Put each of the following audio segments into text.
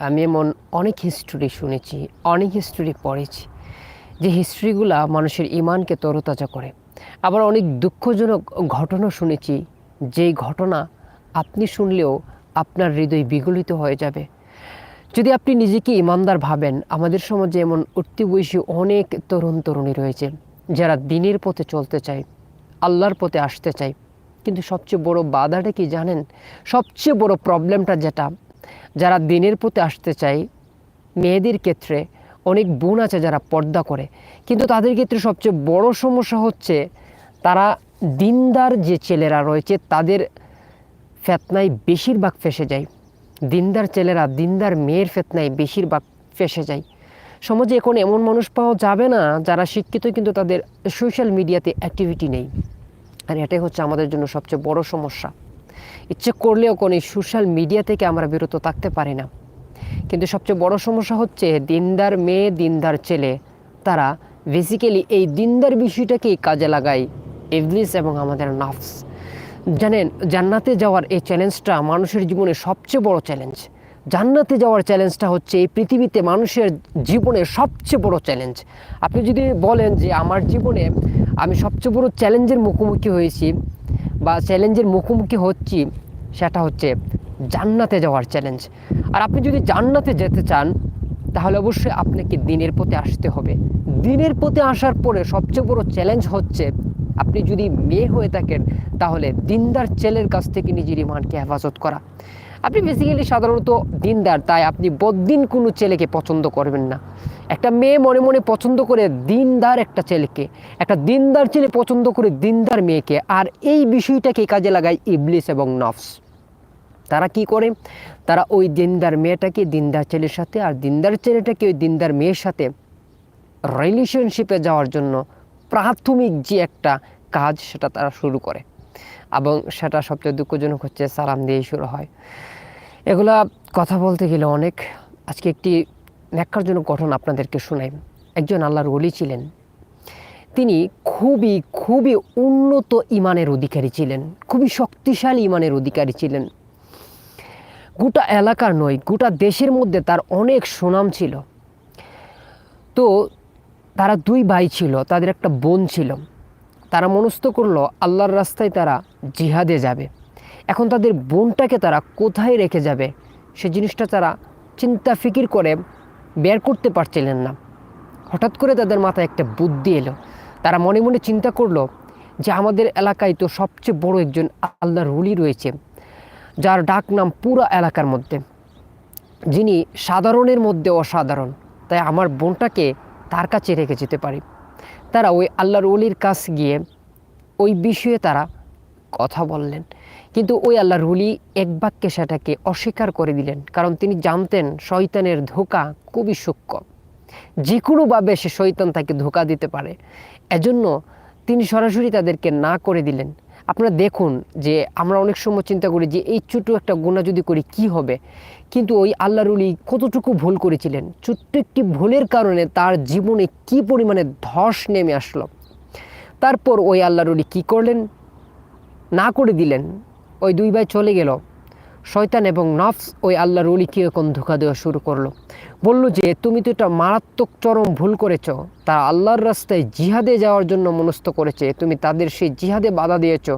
আমি এমন অনেক হিস্ট্রি শুনেছি, অনেক হিস্ট্রি পড়েছি, যে হিস্ট্রিগুলা মানুষের ইমানকে তরতাজা করে। আবার অনেক দুঃখজনক ঘটনা শুনেছি, যেই ঘটনা আপনি শুনলেও আপনার হৃদয় বিগলিত হয়ে যাবে। যদি আপনি নিজেকে ইমানদার ভাবেন, আমাদের সমাজে এমন উঠতি বয়সী অনেক তরুণ তরুণী রয়েছে, যারা দিনের পথে চলতে চায়, আল্লাহর পথে আসতে চায়। কিন্তু সবচেয়ে বড় বাধাটা কি জানেন? সবচেয়ে বড় প্রবলেমটা যেটা যারা দিনের পথে আসতে চায়, মেয়েদের ক্ষেত্রে অনেক বোন আছে যারা পর্দা করে। কিন্তু তাদের ক্ষেত্রে সবচেয়ে বড় সমস্যা হচ্ছে তারা দিনদার যে ছেলেরা রয়েছে, তাদের ফেতনায় বেশিরভাগ ফেসে যায়। দিনদার ছেলেরা, দিনদার মেয়ের ফেতনায় বেশিরভাগ ফেসে যায়। সমাজে এখন এমন মানুষ পাওয়া যাবে না যারা শিক্ষিত, কিন্তু তাদের সোশ্যাল মিডিয়াতে অ্যাক্টিভিটি নেই। আর এটাই হচ্ছে আমাদের জন্য সবচেয়ে বড় সমস্যা। ইচ্ছে করলেও কোনো সোশ্যাল মিডিয়া থেকে আমরা বিরত থাকতে পারি না। কিন্তু সবচেয়ে বড় সমস্যা হচ্ছে দিনদার মেয়ে, দিনদার ছেলে। তারা বেসিক্যালি এই দিনদার বিষয়টাকেই কাজে লাগায় ইবলিস এবং আমাদের নাফস। জানেন, জান্নাতে যাওয়ার এই চ্যালেঞ্জটা মানুষের জীবনে সবচেয়ে বড় চ্যালেঞ্জ জান্নাতে যাওয়ার চ্যালেঞ্জটা হচ্ছে এই পৃথিবীতে মানুষের জীবনের সবচেয়ে বড় চ্যালেঞ্জ আপনি যদি বলেন যে আমার জীবনে আমি সবচেয়ে বড় চ্যালেঞ্জের মুখোমুখি হয়েছি বা চ্যালেঞ্জের মুখোমুখি হচ্ছি সেটা হচ্ছে জান্নাতে যাওয়ার চ্যালেঞ্জ আর আপনি যদি জান্নাতে যেতে চান, তাহলে অবশ্যই আপনাকে দিনের পথে আসতে হবে। দিনের পথে আসার পরে সবচেয়ে বড় চ্যালেঞ্জ হচ্ছে, আপনি যদি মেয়ে হয়ে থাকেন, তাহলে দিনদার ছেলের কাছ থেকে নিজের ইমানকে হেফাজত করা। আপনি বেসিক্যালি সাধারণত দিনদার, তাই আপনি বদিন কোনো ছেলেকে পছন্দ করবেন না। একটা মেয়ে মনে মনে পছন্দ করে দিনদার একটা ছেলেকে, একটা দিনদার ছেলে পছন্দ করে দিনদার মেয়েকে, আর এই বিষয়টাকে কাজে লাগায় ইবলিস এবং নফস। তারা কি করে? তারা ওই দিনদার মেয়েটাকে দিনদার ছেলের সাথে আর দিনদার ছেলেটাকে ওই দিনদার মেয়ের সাথে রিলেশনশিপে যাওয়ার জন্য প্রাথমিক যে একটা কাজ সেটা তারা শুরু করে। এবং সেটা সবচেয়ে দুঃখজনক হচ্ছে সালাম দিয়েই শুরু হয়। এগুলা কথা বলতে গেলে অনেক, আজকে একটি ন্যাক্কারজনক ঘটনা আপনাদেরকে শোনাই। একজন আল্লাহর ওলি ছিলেন। তিনি খুবই খুবই উন্নত ইমানের অধিকারী ছিলেন, খুবই শক্তিশালী ইমানের অধিকারী ছিলেন। গোটা এলাকার নয়, গোটা দেশের মধ্যে তার অনেক সুনাম ছিল। তো তারা দুই ভাই ছিল, তাদের একটা বোন ছিল। তারা মনস্থ করল, আল্লাহর রাস্তায় তারা জিহাদে যাবে। এখন তাদের বোনটাকে তারা কোথায় রেখে যাবে? সে জিনিসটা তারা চিন্তা ফিকির করে বের করতে পারছিলেন না। হঠাৎ করে তাদের মাথায় একটা বুদ্ধি এলো। তারা মনে মনে চিন্তা করল যে আমাদের এলাকায় তো সবচেয়ে বড় একজন আল্লাহর রুলি রয়েছে, যার ডাক নাম পুরো এলাকার মধ্যে। যিনি সাধারণের মধ্যে অসাধারণ। তাই আমার বোনটাকে তার কাছে রেখে যেতে পারি। তারা ওই আল্লাহর অলির কাছ গিয়ে ওই বিষয়ে তারা কথা বললেন। কিন্তু ওই আল্লাহর অলি এক বাক্যে সেটাকে অস্বীকার করে দিলেন। কারণ তিনি জানতেন শয়তানের ধোকা খুবই সূক্ষ্ম। যে কোনোভাবে সে শৈতান তাকে ধোকা দিতে পারে। এজন্য তিনি সরাসরি তাদেরকে না করে দিলেন। আপনারা দেখুন যে আমরা অনেক সময় চিন্তা করি যে এই ছোটো একটা গোনা যদি করি, কি হবে? কিন্তু ওই আল্লাহরুলি কতটুকু ভুল করেছিলেন? ছোট্ট একটি ভুলের কারণে তার জীবনে কি পরিমাণে ধস নেমে আসলো? তারপর ওই আল্লাহরুলি কী করলেন? না করে দিলেন। ওই দুই ভাই চলে গেল। শয়তান এবং নফস ওই আল্লাহর অলিকে এখন ধোকা দেওয়া শুরু করল। বলল যে, তুমি তো এটা মারাত্মক চরম ভুল করেছ। তারা আল্লাহর রাস্তায় জিহাদে যাওয়ার জন্য মনস্থ করেছে। তুমি তাদের সেই জিহাদে বাধা দিয়েছ।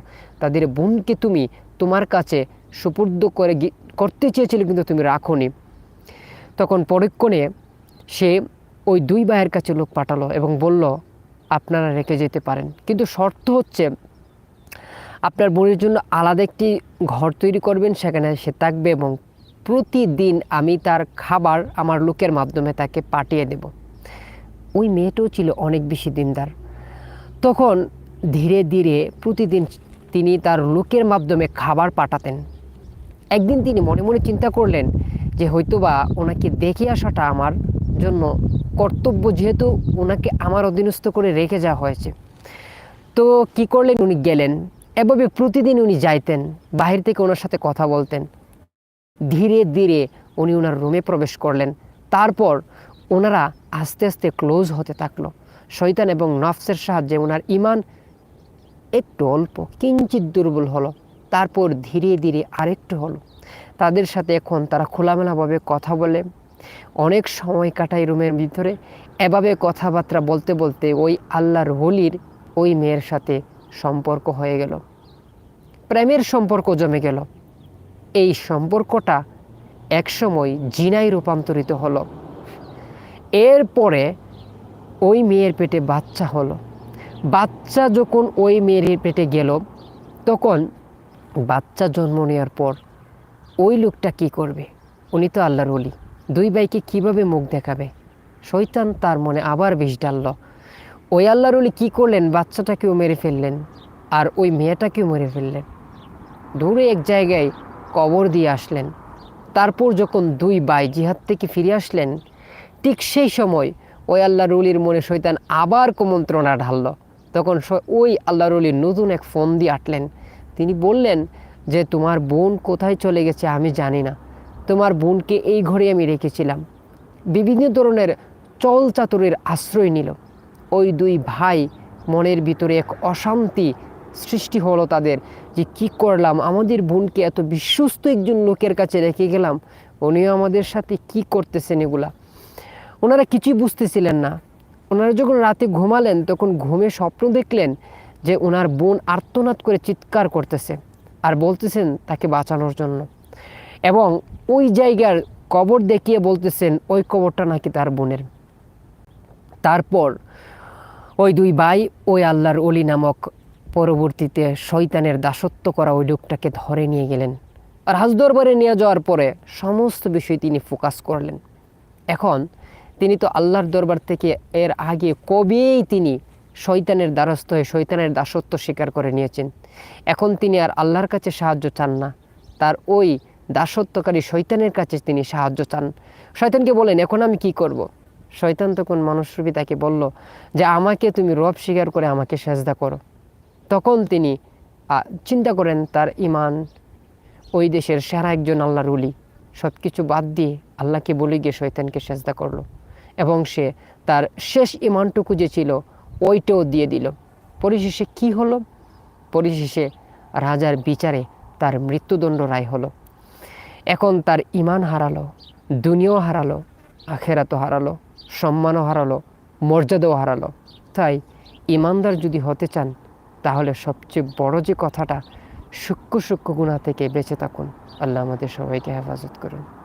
তাদের বোনকে তুমি তোমার কাছে সুপর্দ করে করতে চেয়েছিলে কিন্তু তুমি রাখোনি। তখন পরক্ষণে সে ওই দুই ভাইয়ের কাছে লোক পাঠালো এবং বলল, আপনারা রেখে যেতে পারেন। কিন্তু শর্ত হচ্ছে আপনার বোনের জন্য আলাদা একটি ঘর তৈরি করবেন, সেখানে সে থাকবে এবং প্রতিদিন আমি তার খাবার আমার লোকের মাধ্যমে তাকে পাঠিয়ে দেব। ওই মেয়েটাও ছিল অনেক বেশি দিনদার। তখন ধীরে ধীরে প্রতিদিন তিনি তার লোকের মাধ্যমে খাবার পাঠাতেন। একদিন তিনি মনে মনে চিন্তা করলেন যে হয়তোবা ওনাকে দেখে আসাটা আমার জন্য কর্তব্য, যেহেতু ওনাকে আমার অধীনস্থ করে রেখে যাওয়া হয়েছে। তো কি করলেন? উনি গেলেন। এভাবে প্রতিদিন উনি যাইতেন, বাহির থেকে ওনার সাথে কথা বলতেন। ধীরে ধীরে উনি ওনার রুমে প্রবেশ করলেন। তারপর ওনারা আস্তে আস্তে ক্লোজ হতে থাকল। শৈতান এবং নফসের সাহায্যে ওনার ইমান একটু অল্প কিঞ্চিত দুর্বল হলো। তারপর ধীরে ধীরে আরেকটু হলো। তাদের সাথে এখন তারা খোলামেলাভাবে কথা বলে। অনেক সময় কাটায় রুমের ভিতরে। এভাবে কথাবার্তা বলতে বলতে ওই আল্লাহর হলির ওই মেয়ের সাথে সম্পর্ক হয়ে গেল। প্রেমের সম্পর্ক জমে গেল। এই সম্পর্কটা একসময় জিনাই রূপান্তরিত হলো। এরপরে ওই মেয়ের পেটে বাচ্চা হলো। বাচ্চা যখন ওই মেয়ের পেটে গেল, তখন বাচ্চা জন্ম নেওয়ার পর ওই লোকটা কি করবে? উনি তো আল্লাহর অলি দুই ভাইকে কীভাবে মুখ দেখাবে? শৈতান তার মনে আবার বিষ ডালল ওই আল্লাহর উলি কী করলেন? বাচ্চাটাকেও মেরে ফেললেন আর ওই মেয়েটাকেও মেরে ফেললেন। দূরে এক জায়গায় কবর দিয়ে আসলেন। তারপর যখন দুই ভাই জিহাদ থেকে ফিরে আসলেন, ঠিক সেই সময় ওই আল্লাহ রুলির মনে শৈতান আবার কুমন্ত্রণা ঢালল। তখন ওই আল্লাহ রুলির নতুন এক ফোন দিয়ে আটলেন। তিনি বললেন যে, তোমার বোন কোথায় চলে গেছে আমি জানি না। তোমার বোনকে এই ঘরে আমি রেখেছিলাম। বিভিন্ন ধরনের চল চাতুরের আশ্রয় নিল। ওই দুই ভাই মনের ভিতরে এক অশান্তি সৃষ্টি হলো তাদের যে কি করলাম? আমাদের বোনকে এত বিশ্বস্ত একজন লোকের কাছে রেখে গেলাম, উনিও আমাদের সাথে কি করতেছেন এগুলা? ওনারা কিছুই বুঝতেছিলেন না। ওনারা যখন রাতে ঘুমালেন, তখন ঘুমে স্বপ্ন দেখলেন যে ওনার বোন আর্তনাদ করে চিৎকার করতেছে আর বলতেছেন তাকে বাঁচানোর জন্য। এবং ওই জায়গার কবর দেখিয়ে বলতেছেন, ওই কবরটা নাকি তার বোনের। তারপর ওই দুই ভাই ওই আল্লাহর অলি নামক পরবর্তীতে শয়তানের দাসত্ব করা ওই লোকটাকে ধরে নিয়ে গেলেন। আর হাজদরবারে নিয়ে যাওয়ার পরে সমস্ত বিষয় তিনি ফোকাস করলেন। এখন তিনি তো আল্লাহর দরবার থেকে এর আগে কবেই তিনি শয়তানের দ্বারস্থ হয়ে শয়তানের দাসত্ব স্বীকার করে নিয়েছেন। এখন তিনি আর আল্লাহর কাছে সাহায্য চান না। তার ওই দাসত্বকারী শৈতানের কাছে তিনি সাহায্য চান। শয়তানকে বলেন, এখন আমি কি করব। শয়তান তখন মানুষরূপী তাকে বলল যে, আমাকে তুমি রব স্বীকার করে আমাকে সেজদা করো। তখন তিনি চিন্তা করেন তার ইমান ওই দেশের সেরা একজন আল্লাহর উলি সব কিছু বাদ দিয়ে আল্লাহকে বলে গিয়ে শয়তানকে সেজদা করল এবং সে তার শেষ ইমানটুকু যে ছিল, ওইটাও দিয়ে দিল। পরিশেষে কি হলো? পরিশেষে রাজার বিচারে তার মৃত্যুদণ্ড রায় হলো। এখন তার ইমান হারালো, দুনিয়াও হারালো আখেরাতও হারালো, সম্মানও হারালো, মর্যাদাও হারালো। তাই ইমানদার যদি হতে চান, তাহলে সবচেয়ে বড় যে কথাটা, সূক্ষ্ম সূক্ষ্ম গুণা থেকে বেঁচে থাকুন। আল্লাহ আমাদের সবাইকে হেফাজত করুন।